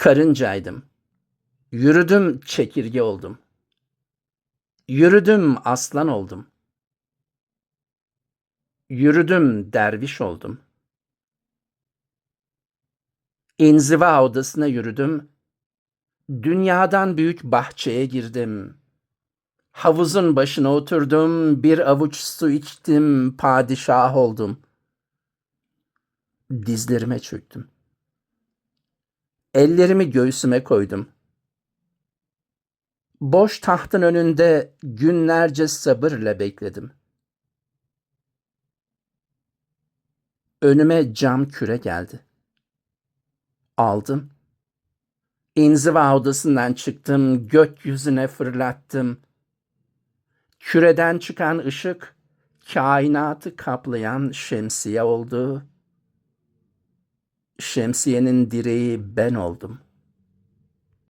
Karıncaydım. Yürüdüm çekirge oldum. Yürüdüm aslan oldum. Yürüdüm derviş oldum. İnziva odasına yürüdüm. Dünyadan büyük bahçeye girdim. Havuzun başına oturdum, bir avuç su içtim, padişah oldum. Dizlerime çöktüm. Ellerimi göğsüme koydum. Boş tahtın önünde günlerce sabırla bekledim. Önüme cam küre geldi. Aldım. İnziva odasından çıktım, gökyüzüne fırlattım. Küreden çıkan ışık, kainatı kaplayan şemsiye oldu. Şemsiyenin direği ben oldum.